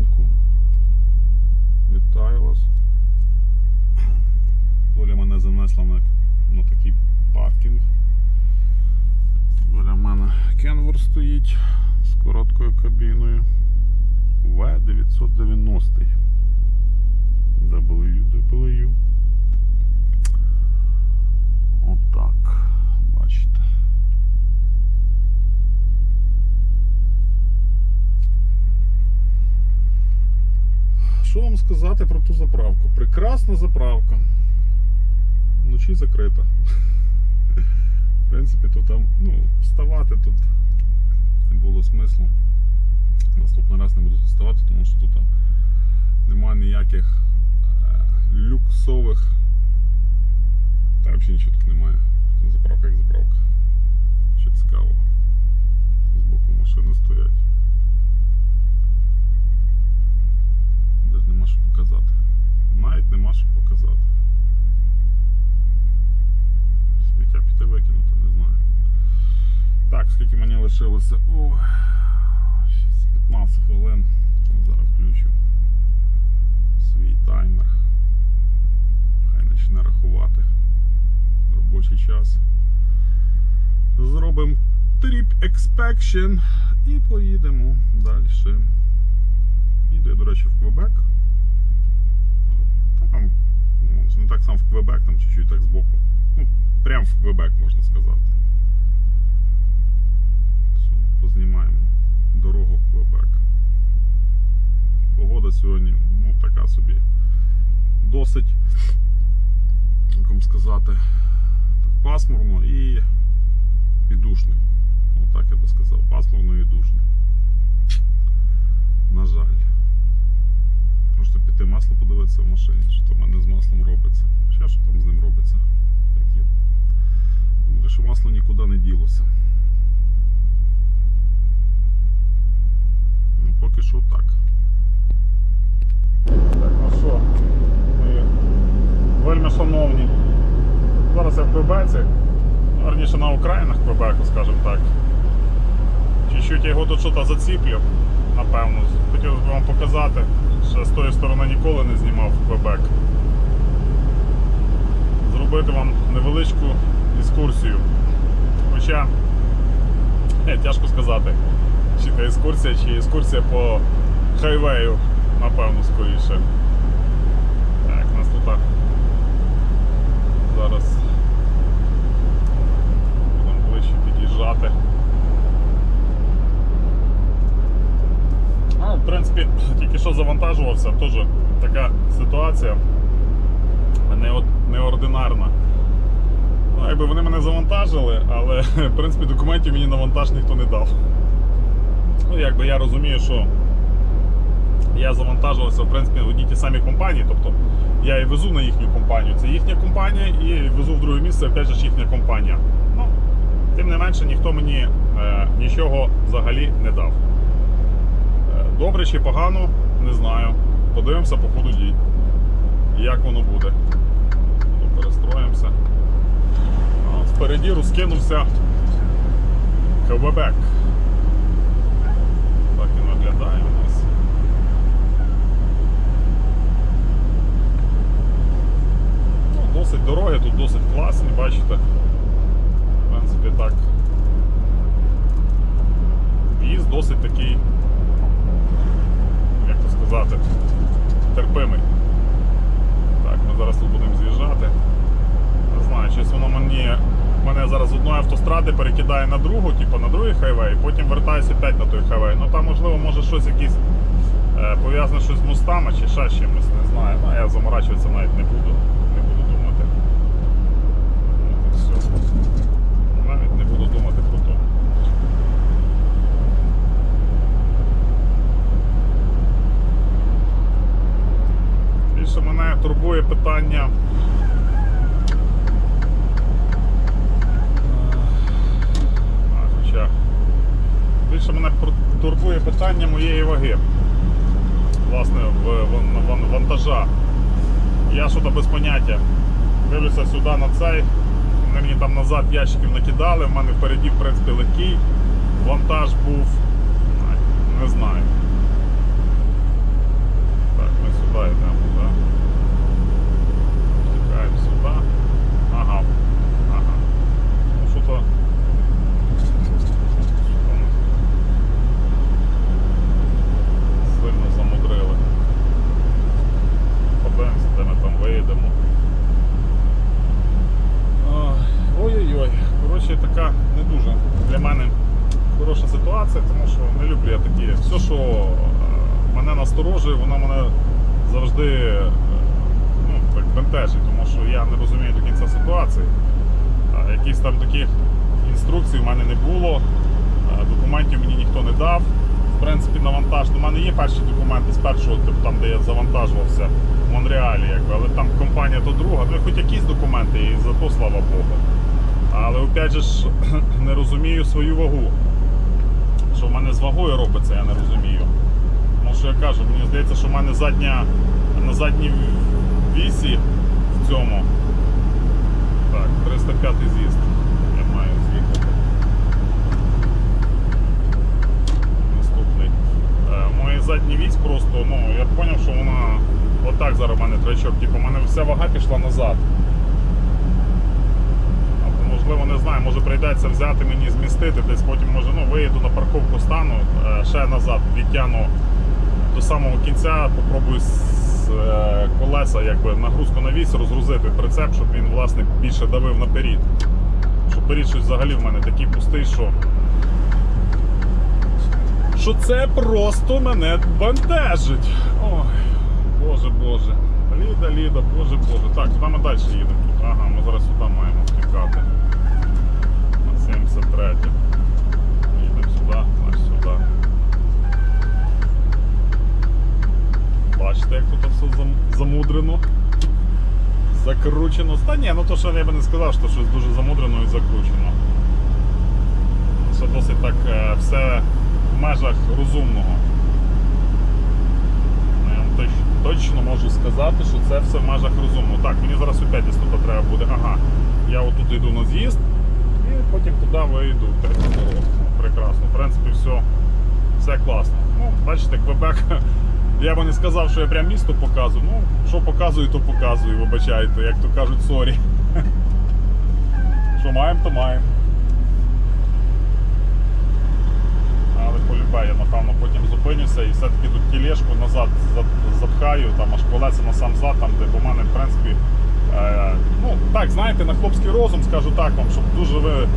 ранку. Вітаю вас. Доля мене занесла на, на такий паркінг. Біля мене Кенвер стоїть з короткою кабіною. В990. WW. Отак. Бачите. Що вам сказати про ту заправку? Прекрасна заправка. Вночі закрита. В принципі, то там, ну, вставати тут не було смислу. Наступний раз не буду вставати, тому що тут немає ніяких е, люксових. Та взагалі нічого тут немає. Заправка як заправка. Що цікаво. З боку машини стоять. Навіть нема що показати. Навіть нема що показати. Сміття піти викинути, не знаю. Так, скільки мені лишилося? О, 15 хвилин. Зараз включу свій таймер. Хай почне рахувати робочий час. Зробимо тріп експекшн і поїдемо далі. Їду я, до речі, в Квебек. Та там, ну, так само в Квебек, там чуть-чуть так збоку. Ну, прям в Квебек, можна сказати. Що, познімаємо дорогу в Квебек. Погода сьогодні, ну, така собі. Досить, як вам сказати, так пасмурно і душно. Отак я би сказав. Пасмурно і душно. На жаль. Можете піти подивитися в машині, що там в мене з маслом робиться. Ще що там з ним робиться. Думаю, що масло нікуди не ділося. Ну, поки що так. Так, ну що, ми вельми шановні. Зараз я в Квебеці, верніше на окраїнах Квебеку, скажімо так. Чуть-чуть я його тут щось заціплю, напевно. Хотів вам показати. що з тої сторони ніколи не знімав Квебек. Зробити вам невеличку екскурсію. Хоча, не, тяжко сказати, чи це екскурсія, чи екскурсія по хайвею, напевно, скоріше. Так, у нас тут так, зараз будемо ближче під'їжджати. Ну, в принципі, тільки що завантажувався, теж така ситуація неординарна. Ну, якби вони мене завантажили, але в принципі документів мені на вантаж ніхто не дав. Ну, якби я розумію, що я завантажувався в принципі в одній ті самі компанії, тобто я і везу на їхню компанію. Це їхня компанія, і везу в друге місце, опять же їхня компанія. Ну, тим не менше, ніхто мені е, нічого взагалі не дав. Е, Добре чи погано, не знаю. Подивимося по ходу дій. Як воно буде. Ну, Перестроїмося. А впереді розкинувся Квебек. Так він виглядає у нас. Ну, досить дороги, тут досить класні, бачите. В принципі, так. В'їзд досить такий як то сказати, терпимий. Так, ми зараз тут будемо з'їжджати. Не знаю, щось воно мені мене зараз з одної автостради перекидає на другу, типу на другий хайвей, потім вертаюся опять на той хайвей. Ну там можливо може щось якесь е, пов'язане щось з мостами чи ще чимось, не знаю. Ну, я заморачуватися навіть не буду. Не буду думати. От і все. Навіть не буду думати про то. Більше мене турбує питання. А, хоча більше мене турбує питання моєї ваги. Власне, в, вантажа. Я що то без поняття. Дивлюся сюди на цей. Вони мені там назад ящиків накидали, в мене впереді, в принципі, легкий. Вантаж був. Не знаю. що завжди е, ну, бентежить, тому що я не розумію до кінця ситуації. А Якихось там таких інструкцій в мене не було, документів мені ніхто не дав. В принципі, на вантаж. У мене є перші документи з першого, типу, там, де я завантажувався в Монреалі, якби, але там компанія то друга. Ну, хоч якісь документи, і за то слава Богу. Але опять же ж не розумію свою вагу. Що в мене з вагою робиться, я не розумію. Тому що я кажу, мені здається, що в мене задня на задній вісі в цьому. Так, 305 з'їзд. Я маю з'їхати. Наступний. Е, Моє задній вісь просто, ну, я зрозумів, що вона отак зараз в мене трачок. Типу, в мене вся вага пішла назад. Можливо, не знаю, може прийдеться взяти мені, змістити, десь потім може ну, виїду на парковку стану, е, ще назад відтягну до самого кінця, попробую колеса, якби нагрузку на вісь розгрузити прицеп, щоб він власне більше давив наперед. Щоб перед щось взагалі в мене такий пустий, що. Що це просто мене бентежить. Ой, боже боже. Ліда, Ліда, боже боже. Так, куди ми далі їдемо? Ага, ми зараз сюди маємо втікати. На 73. Їдемо сюди, значить сюди. Бачите, як тут все замудрено. Закручено. Та ні, ну то що я би не сказав, що щось дуже замудрено і закручено. Це досить так е, все в межах розумного. Я точно можу сказати, що це все в межах розумного. Так, мені зараз опять десь тут треба буде. Ага, я отут йду на з'їзд і потім туди вийду. Прекрасно. В принципі, все, все класно. Ну, бачите, Квебек. Я би не сказав, що я прям місто показую. Ну, що показую, то показую, вибачайте, як то кажуть, сорі. Що маємо, то маємо. Але полюбе, я напевно потім зупинюся і все-таки тут тілешку назад запхаю, там аж колеса на сам зад, там, де бо в мене, в принципі, е, ну так, знаєте, на хлопський розум скажу так вам, щоб дуже ви,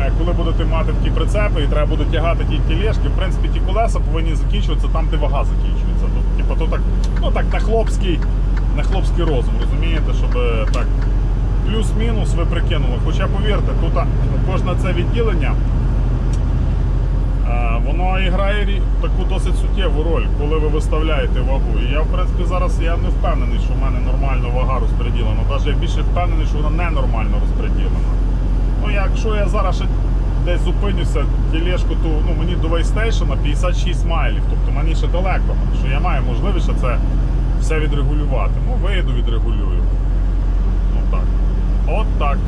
е, коли будете мати такі прицепи і треба буде тягати ті тілешки, в принципі, ті колеса повинні закінчуватися там, де вага закінчується. Типу, то так, ну так, на хлопський, на хлопський розум, розумієте, щоб е, так. Плюс-мінус ви прикинули. Хоча повірте, тут кожне це відділення Е, Воно грає таку досить суттєву роль, коли ви виставляєте вагу. І я, в принципі, зараз я не впевнений, що в мене нормально вага розподілена. Навіть я більше впевнений, що вона ненормально розподілена. Ну, якщо я зараз ще десь зупинюся, тілешку, то ну, мені до вейстейшена 56 майлів. Тобто мені ще далеко, що я маю можливість це все відрегулювати. Ну, вийду, відрегулюю. Ну так. От так.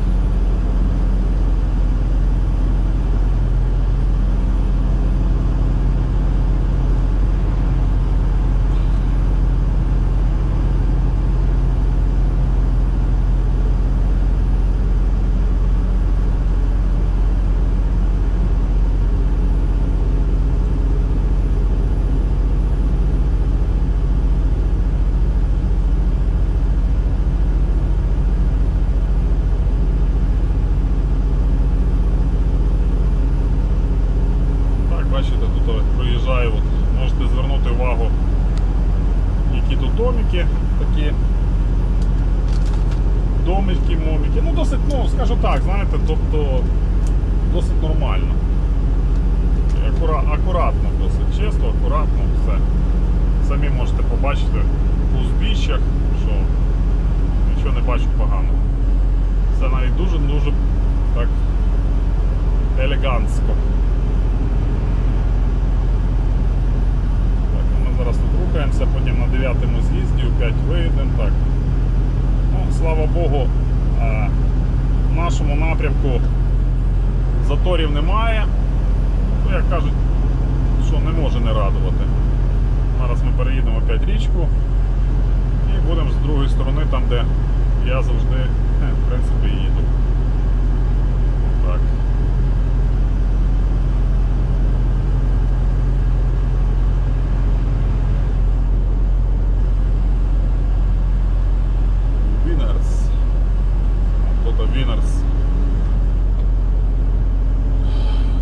Так, бачите, тут от проїжджаю, от, можете звернути увагу, які тут домики такі. Домики, момики. Ну, досить, ну, скажу так, знаєте, тобто досить нормально. І Акура, акуратно, досить чисто, акуратно, все. Самі можете побачити по узбіччях, що нічого не бачу поганого. Це навіть дуже-дуже так елегантсько. Так, ну ми зараз тут рухаємося, потім на 9 з'їзді опять виїдемо. Так. Ну, слава Богу, е, в нашому напрямку заторів немає. Ну, як кажуть, що не може не радувати. Зараз ми переїдемо опять річку і будемо з другої сторони, там де я завжди в принципі їду. Так. Winners. Тут Winners.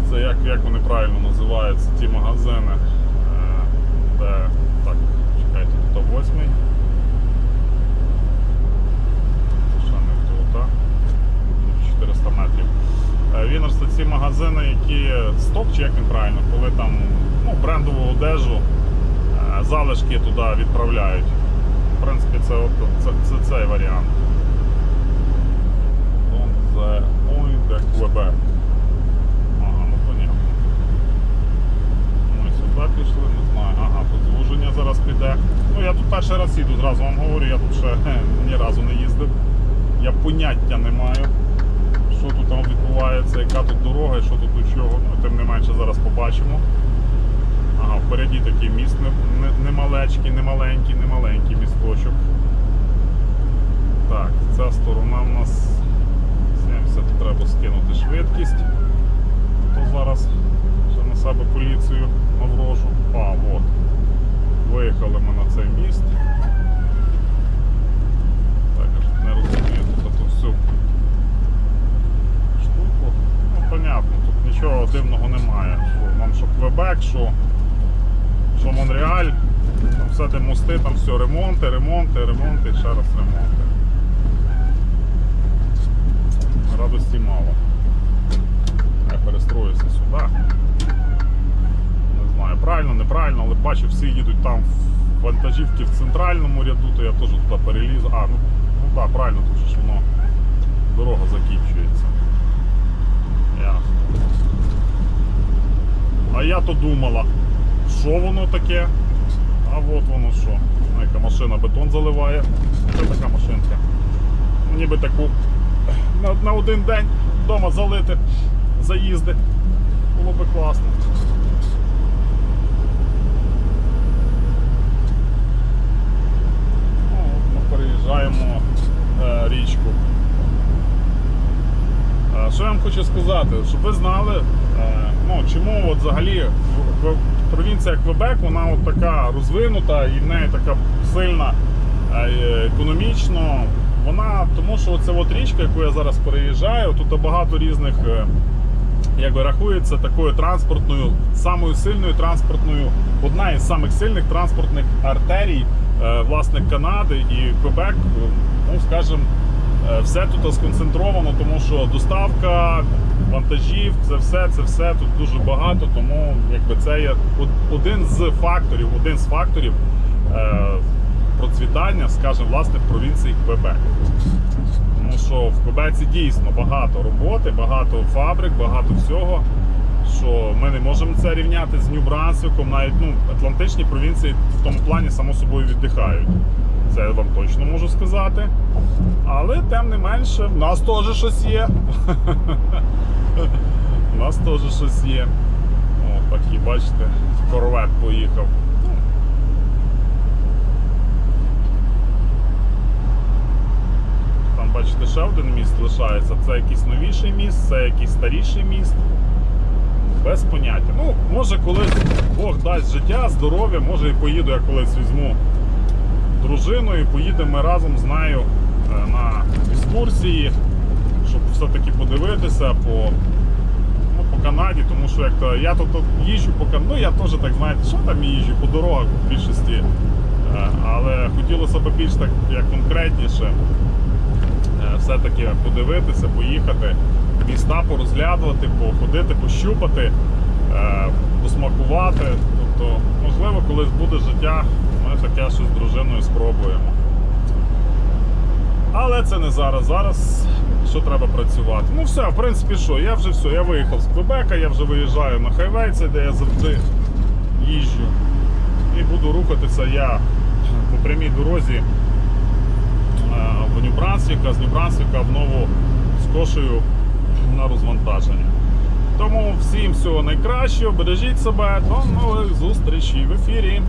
Це як, як вони правильно називаються, ті магазини. Е, залишки туди відправляють. В принципі, це, от, це, це цей варіант. On the Point de Quebec. Ага, ну понятно. Ми сюди пішли, не знаю. Ага, тут звуження зараз піде. Ну я тут перший раз їду, зразу вам говорю, я тут ще ні разу не їздив. Я поняття не маю, що тут там відбувається, яка тут дорога і що тут до чого. Ну, тим не менше зараз побачимо. Ага, впереді такий міст не- не- немаленький, немаленький місточок. Так, ця сторона в нас 70 треба скинути швидкість. То зараз ще на себе поліцію наврожу. А, от. Виїхали ми на цей міст. Так, не розумію тут ту всю штуку. Ну, понятно, тут нічого дивного немає. Що, нам що Квебек, що, що Монреаль, там все де мости, там все ремонти, ремонти, ремонти ще раз ремонти. Радості мало. Я перестроюся сюди. Неправильно, але бачу, всі їдуть там в вантажівки в центральному ряду, то я теж туди перелізу. А, ну, ну так, правильно, тут ж воно дорога закінчується. Ясно. А я то думала, що воно таке? А от воно що. Ну, Яка машина бетон заливає. Це така машинка. Ніби таку на, на один день вдома залити заїзди. Було би класно. Ну, от ми е, річку. Що я вам хочу сказати, щоб ви знали, е, ну, чому от взагалі провінція Квебек, вона от така розвинута і в неї така сильна е, економічно. Вона, тому що це от річка, яку я зараз переїжджаю, тут багато різних, е, як рахується, такою транспортною, самою сильною транспортною, одна із самих сильних транспортних артерій е, власне Канади і Квебек, е, ну скажімо, Е, Все тут сконцентровано, тому що доставка, вантажів, це все, це все тут дуже багато, тому якби це є один з факторів, один з факторів процвітання, скажімо, власне, провінції Квебек. Тому що в Квебеці дійсно багато роботи, багато фабрик, багато всього. Що ми не можемо це рівняти з Нью-Брансвіком, навіть ну, Атлантичні провінції в тому плані само собою віддихають. Це я вам точно можу сказати. Але тим не менше, в нас теж щось є. У нас теж щось є. О, такий, бачите, корвет поїхав. Там, бачите, ще один міст лишається. Це якийсь новіший міст, це якийсь старіший міст. Без поняття. Ну, може колись Бог дасть життя, здоров'я, може і поїду, я колись візьму дружину і поїдемо ми разом з нею е, на екскурсії, щоб все-таки подивитися по, ну, по Канаді, тому що як то я тут, їжджу по Канаді, ну я теж так знаєте, що там їжджу по дорогах в більшості. Е, Але хотілося б більш так як конкретніше е, все-таки подивитися, поїхати, міста порозглядувати, походити, пощупати, е, посмакувати. Тобто, можливо, колись буде життя, ми таке щось з дружиною спробуємо. Але це не зараз. Зараз що треба працювати. Ну все, в принципі, що, я вже все, я виїхав з Квебека, я вже виїжджаю на хайвей, це де я завжди їжджу. І буду рухатися я по прямій дорозі е, в Нью-Брансвіка, з Нью-Брансвіка в Нову Скошею на розвантаження. Тому всім всього найкращого, бережіть себе, до нових зустрічей в ефірі.